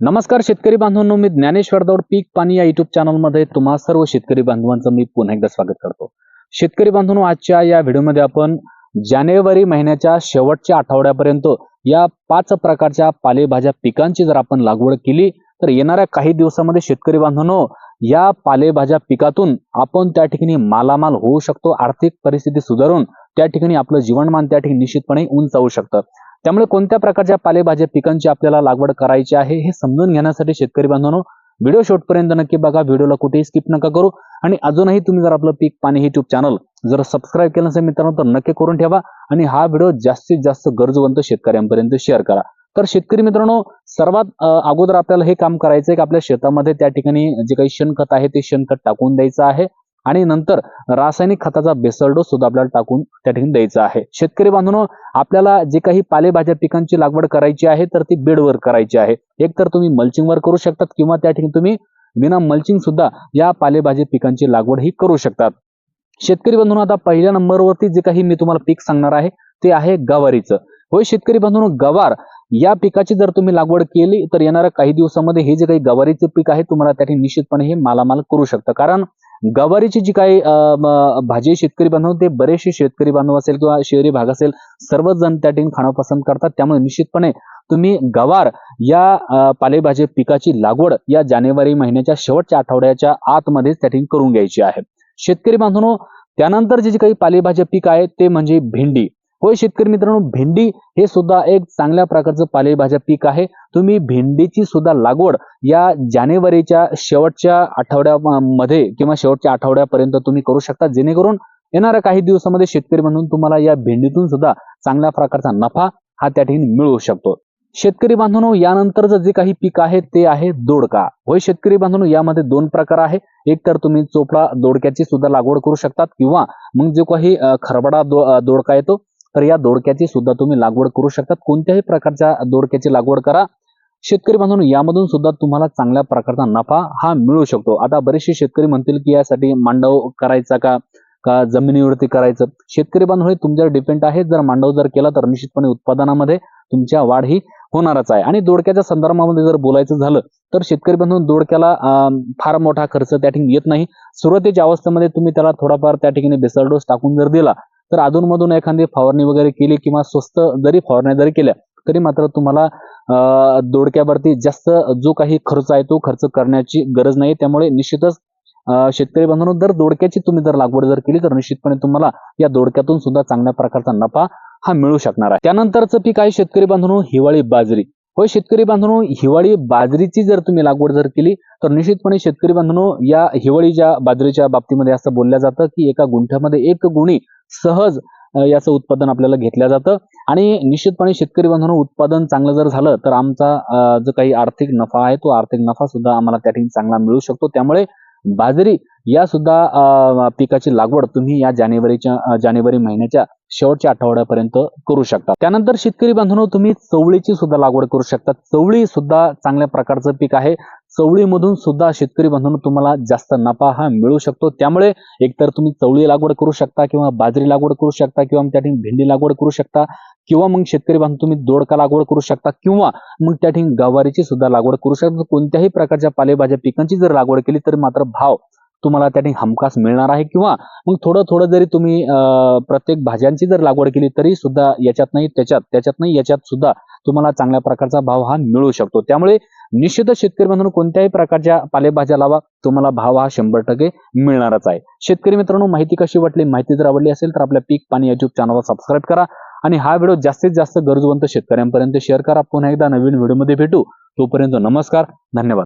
नमस्कार शेतकरी बांधवांनो मी ज्ञानेश्वर दौड पीक पाणी या युट्यूब चॅनलमध्ये तुम्हा सर्व शेतकरी बांधवांचं मी पुन्हा एकदा स्वागत करतो. शेतकरी बांधवांनो आजच्या या व्हिडिओमध्ये आपण जानेवारी महिन्याच्या शेवटच्या आठवड्यापर्यंत या पाच प्रकारच्या पालेभाज्या पिकांची जर आपण लागवड केली तर येणाऱ्या काही दिवसामध्ये शेतकरी बांधवांनो या पालेभाज्या पिकातून आपण त्या ठिकाणी मालामाल होऊ शकतो आर्थिक परिस्थिती सुधारून त्या ठिकाणी आपलं जीवनमान त्या ठिकाणी निश्चितपणे उंचावू शकतं. त्यामुळे कोणत्या प्रकारच्या पालेभाज्या पिकांची आपल्याला लागवड करायची आहे हे समजून घेण्यासाठी शेतकरी बांधवांनो व्हिडिओ शेवटपर्यंत नक्की बघा. व्हिडिओला कुठेही स्किप नका करू. आणि अजूनही तुम्ही जर आपलं पीक पाणी युट्यूब चॅनल जर सबस्क्राईब केलं नसेल मित्रांनो तर नक्की करून ठेवा. आणि हा व्हिडिओ जास्तीत जास्त गरजवंत शेतकऱ्यांपर्यंत शेअर करा. तर शेतकरी मित्रांनो सर्वात अगोदर आपल्याला हे काम करायचं आहे की आपल्या शेतामध्ये त्या ठिकाणी जे काही शेणखत आहे ते शेणखत टाकून द्यायचं आहे. आणि नंतर रासायनिक खताचा बेसल डोस सुद्धा आपल्याला टाकून त्या ठिकाणी द्यायचा आहे. शेतकरी बांधून आपल्याला जे काही पालेभाज्या पिकांची लागवड करायची आहे तर ती बेडवर करायची आहे. एक तर तुम्ही मल्चिंगवर करू शकतात किंवा त्या ठिकाणी तुम्ही विना मल्चिंग सुद्धा या पालेभाजी पिकांची लागवड ही करू शकतात. शेतकरी बंधून आता पहिल्या नंबरवरती जे काही मी तुम्हाला पीक सांगणार आहे ते आहे गवारीचं. होय शेतकरी बंधून गवार या पिकाची जर तुम्ही लागवड केली तर येणाऱ्या काही दिवसामध्ये हे जे काही गवारीचं पीक आहे तुम्हाला त्या ठिकाणी निश्चितपणे हे मालामाल करू शकतं. कारण गवारीची जी काही अं, भाजी शेतकरी बांधव ते बरेचसे शेतकरी बांधव असेल किंवा शहरी भाग असेल सर्वच जण त्या ठिकाणी खाणं पसंत करतात. त्यामुळे निश्चितपणे तुम्ही गवार या पालेभाजी पिकाची लागवड या जानेवारी महिन्याच्या शेवटच्या आठवड्याच्या आतमध्येच त्या ठिकाणी करून घ्यायची आहे. शेतकरी बांधवनो त्यानंतर जे जे काही पालेभाज्या पीक आहे ते म्हणजे भेंडी. होय शेतकरी मित्रांनो भेंडी हे सुद्धा एक चांगल्या प्रकारचं पालेभाज्या पीक आहे. तुम्ही भेंडीची सुद्धा लागवड या जानेवारीच्या शेवटच्या आठवड्यामध्ये किंवा शेवटच्या आठवड्यापर्यंत तुम्ही करू शकता. जेणेकरून येणाऱ्या काही दिवसामध्ये शेतकरी म्हणून तुम्हाला या भेंडीतून सुद्धा चांगल्या प्रकारचा नफा हा त्या ठिकाणी मिळू शकतो. शेतकरी बांधवनो यानंतरचं जे काही पीक आहे ते आहे दोडका. होय शेतकरी बांधवनो यामध्ये दोन प्रकार आहे. एक तर तुम्ही चोपडा दोडक्याची सुद्धा लागवड करू शकतात किंवा मग जो काही खरबडा दो दोडका येतो तर या दोडक्याची सुद्धा तुम्ही लागवड करू शकतात. कोणत्याही प्रकारच्या दोडक्याची लागवड करा. शेतकरी बांधून यामधून सुद्धा तुम्हाला चांगल्या प्रकारचा नफा हा मिळू शकतो. आता बरेचसे शेतकरी म्हणतील की यासाठी मांडव करायचा का? का जमिनीवरती करायचं? शेतकरी बांधव हे तुमच्यावर डिपेंड आहे जर मांडव जर केला तर निश्चितपणे उत्पादनामध्ये तुमच्या वाढ ही होणारच आहे. आणि दोडक्याच्या संदर्भामध्ये जर बोलायचं झालं तर शेतकरी बांधून दोडक्याला फार मोठा खर्च त्या ठिकाणी येत नाही. सुरुवातीच्या अवस्थेमध्ये तुम्ही त्याला थोडाफार त्या ठिकाणी बेसर डोस टाकून जर दिला तर अधूनमधून एखादी फवारणी वगैरे केली किंवा स्वस्त जरी फवारण्या जरी केल्या तरी मात्र तुम्हाला दोडक्यावरती जास्त जो काही खर्च आहे तो खर्च करण्याची गरज नाही. त्यामुळे निश्चितच शेतकरी बांधवांनो जर दोडक्याची तुम्ही जर लागवड जर केली तर निश्चितपणे तुम्हाला या दोडक्यातून सुद्धा चांगल्या प्रकारचा नफा हा मिळू शकणार आहे. त्यानंतरचं पीक आहे शेतकरी बांधून हिवाळी बाजरी. होय शेतकरी बांधून हिवाळी बाजरीची जर तुम्ही लागवड जर केली तर निश्चितपणे शेतकरी बांधवांनो या हिवाळीच्या बाजरीच्या बाबतीमध्ये असं बोललं जातं की एका गुंठ्यामध्ये एक गुणी सहज याचं उत्पादन आपल्याला घेतलं जातं. आणि निश्चितपणे शेतकरी बांधवांनो उत्पादन चांगलं जर झालं तर आमचा जो काही आर्थिक नफा आहे तो आर्थिक नफा सुद्धा आम्हाला त्या ठिकाणी चांगला मिळू शकतो. त्यामुळे बाजरी या सुद्धा पिकाची लागवड तुम्ही या जानेवारीच्या जानेवारी महिन्याच्या शेवटच्या आठवड्यापर्यंत करू शकता. त्यानंतर शेतकरी बांधवांनो तुम्ही चवळीची सुद्धा लागवड करू शकता. चवळी सुद्धा चांगल्या प्रकारचं पीक आहे. चवळीमधून सुद्धा शेतकरी बांधून तुम्हाला जास्त नफा हा मिळू शकतो. त्यामुळे एकतर तुम्ही चवळी लागवड करू शकता किंवा बाजरी लागवड करू शकता किंवा मग त्या ठिकाणी भेंडी लागवड करू शकता किंवा मग शेतकरी बांधव तुम्ही दोडका लागवड करू शकता किंवा मग त्या ठिकाणी गवारीची सुद्धा लागवड करू शकता. कोणत्याही प्रकारच्या पालेभाज्या पिकांची जर लागवड केली तर मात्र भाव तुम्हाला त्या ठिकाणी हमखास मिळणार आहे किंवा मग थोडं थोडं जरी तुम्ही प्रत्येक भाज्यांची जर लागवड केली तरी सुद्धा याच्यात नाही त्याच्यात त्याच्यात नाही याच्यात सुद्धा तुम्हाला चांगल्या प्रकारचा भाव हा मिळू शकतो. त्यामुळे निश्चितच शेतकरी बांधून कोणत्याही प्रकारच्या पालेभाज्या लावा तुम्हाला भाव हा शंभर टक्के मिळणारच आहे. शेतकरी मित्रांनो माहिती कशी वाटली? माहिती जर आवडली असेल तर आपल्या पीक पाणी युट्यूब चॅनलला सबस्क्राईब करा आणि हा व्हिडिओ जास्तीत जास्त गरजवंत शेतकऱ्यांपर्यंत शेअर करा. पुन्हा एकदा नवीन व्हिडिओमध्ये भेटू. तोपर्यंत नमस्कार धन्यवाद.